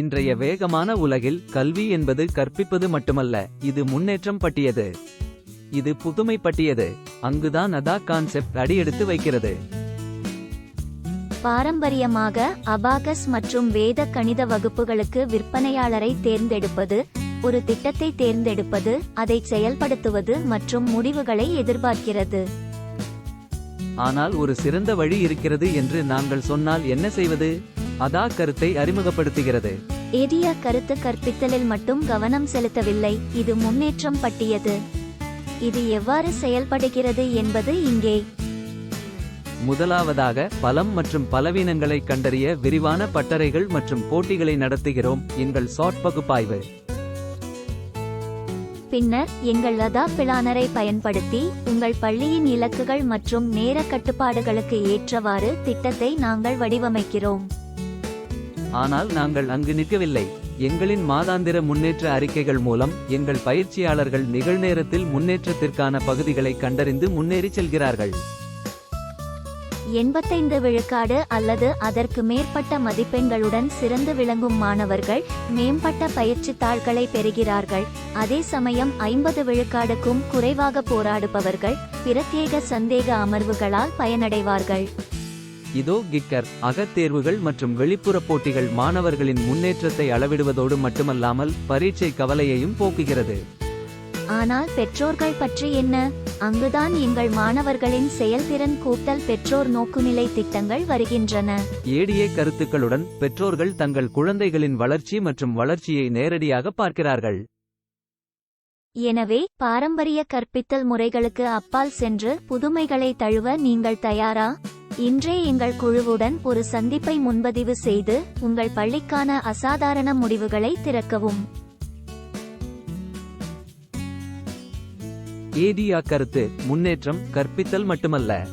இன்றைய வேகமான உலகில் கல்வி என்பது கற்பிப்பது மட்டுமல்ல இது முன்னேற்றம் பட்டியது இது புதுமை பட்டியது அங்குதான் அதா கான்செப்ட் அடியெடுத்து வைக்கிறது. பாரம்பரியமாக அபாகஸ் மற்றும் வேத கணித வகுப்புகளுக்கு விற்பனையாளரை தேர்ந்தெடுப்பது ஒரு திட்டத்தை தேர்ந்தெடுப்பது அதை செயல்படுத்துவது மற்றும் முடிவுகளை எதிர்பார்க்கிறது. ஆனால் ஒரு சிறந்த வழி இருக்கிறது என்று நாங்கள் சொன்னால் என்ன செய்வது? அதா கருத்தை அறிமுகப்படுத்துகிறது. ஏடியா கருத்து கற்பித்தலில் மட்டும் கவனம் செலுத்தவில்லை இது முன்னேற்றம் பட்டியது இது எவ்வாறு செயல்படுகிறது என்பது இங்கே. முதலாவதாக பலம் மற்றும் பலவீனங்களை கண்டறிய விரிவான பட்டறைகள் மற்றும் போட்டிகளை நடத்துகிறோம் எங்கள் ஷார்ட் பகுப்பாய்வு. பின்னர் எங்கள் லதா பிளானரை பயன்படுத்தி உங்கள் பள்ளியின் இலக்குகள் மற்றும் நேர கட்டுப்பாடுகளுக்கு ஏற்றவாறு திட்டத்தை நாங்கள் வடிவமைக்கிறோம். ஆனால் நாங்கள் அங்கு நிற்கவில்லை. எங்களின் மாதாந்திர முன்னேற்ற அறிக்கைகள் மூலம் எங்கள் பயிற்சியாளர்கள் நிகழ்நேரத்தில் முன்னேற்றத்திற்கான பகுதிகளை கண்டறிந்து முன்னேறிச் செல்கிறார்கள். எண்பத்தைந்து விழுக்காடு அல்லது அதற்கு மேற்பட்ட மதிப்பெண்களுடன் சிறந்து விளங்கும் மாணவர்கள் மேம்பட்ட பயிற்சி தாள்களை பெறுகிறார்கள். அதே சமயம் ஐம்பது விழுக்காடுக்கும் குறைவாக போராடுபவர்கள் பிரத்யேக சந்தேக அமர்வுகளால் பயனடைவார்கள். இதோ கிக்கர். அகத்தேர்வுகள் மற்றும் வெளிப்புற போட்டிகள் மாணவர்களின் முன்னேற்றத்தை அளவிடுவதோடு மட்டுமல்லாமல் பரீட்சை கவலையையும் போக்குகிறது. ஆனால் பெற்றோர்கள் பற்றி என்ன? அங்குதான் எங்கள் மாணவர்களின் செயல்திறன் கூட்டல் பெற்றோர் நோக்குநிலை திட்டங்கள் வருகின்றன. ஏடிஏ கருத்துக்களுடன் பெற்றோர்கள் தங்கள் குழந்தைகளின் வளர்ச்சி மற்றும் வளர்ச்சியை நேரடியாக பார்க்கிறார்கள். எனவே பாரம்பரிய கற்பித்தல் முறைகளுக்கு அப்பால் சென்று புதுமைகளை தழுவ நீங்கள் தயாரா? இன்றே எங்கள் குழுவுடன் ஒரு சந்திப்பை முன்பதிவு செய்து உங்கள் பள்ளிக்கான அசாதாரண முடிவுகளை திறக்கவும். ஏடியா கருத்து முன்னேற்றம் கற்பித்தல் மட்டுமல்ல.